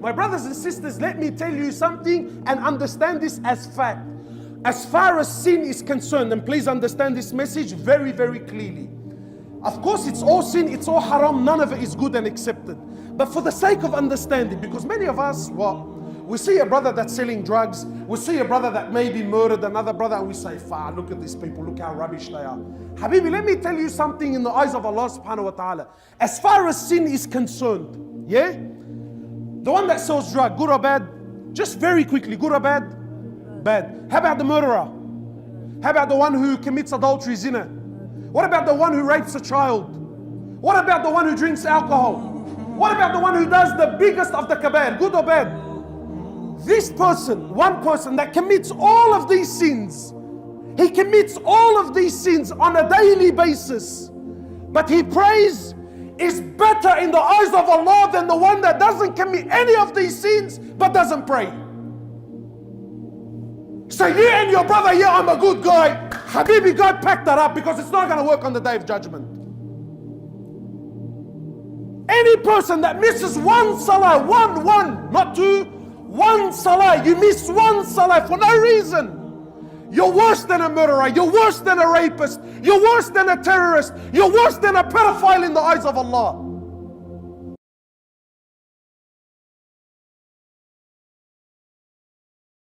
My brothers and sisters, let me tell you something and understand this as fact. As far as sin is concerned, and please understand this message very, very clearly. Of course, it's all sin, it's all haram, none of it is good and accepted. But for the sake of understanding, because many of us, well, we see a brother that's selling drugs, we see a brother that maybe murdered another brother, and we say, Far, look at these people, look how rubbish they are. Habibi, let me tell you something in the eyes of Allah subhanahu wa ta'ala. As far as sin is concerned, yeah? The one that sells drug, good or bad? Just very quickly, good or bad? Bad. How about the murderer? How about the one who commits adultery, zina? What about the one who rapes a child? What about the one who drinks alcohol? What about the one who does the biggest of the kabair, good or bad? This person, one person that commits all of these sins, he commits all of these sins on a daily basis, but he prays is better in the eyes of Allah than the one that doesn't commit any of these sins but doesn't pray. So you and your brother, yeah, I'm a good guy. Habibi, God packed that up because it's not going to work on the day of judgment. Any person that misses one salah, one, one, not two, one salah, you miss one salah for no reason. You're worse than a murderer. You're worse than a rapist. You're worse than a terrorist. You're worse than a pedophile in the eyes of Allah.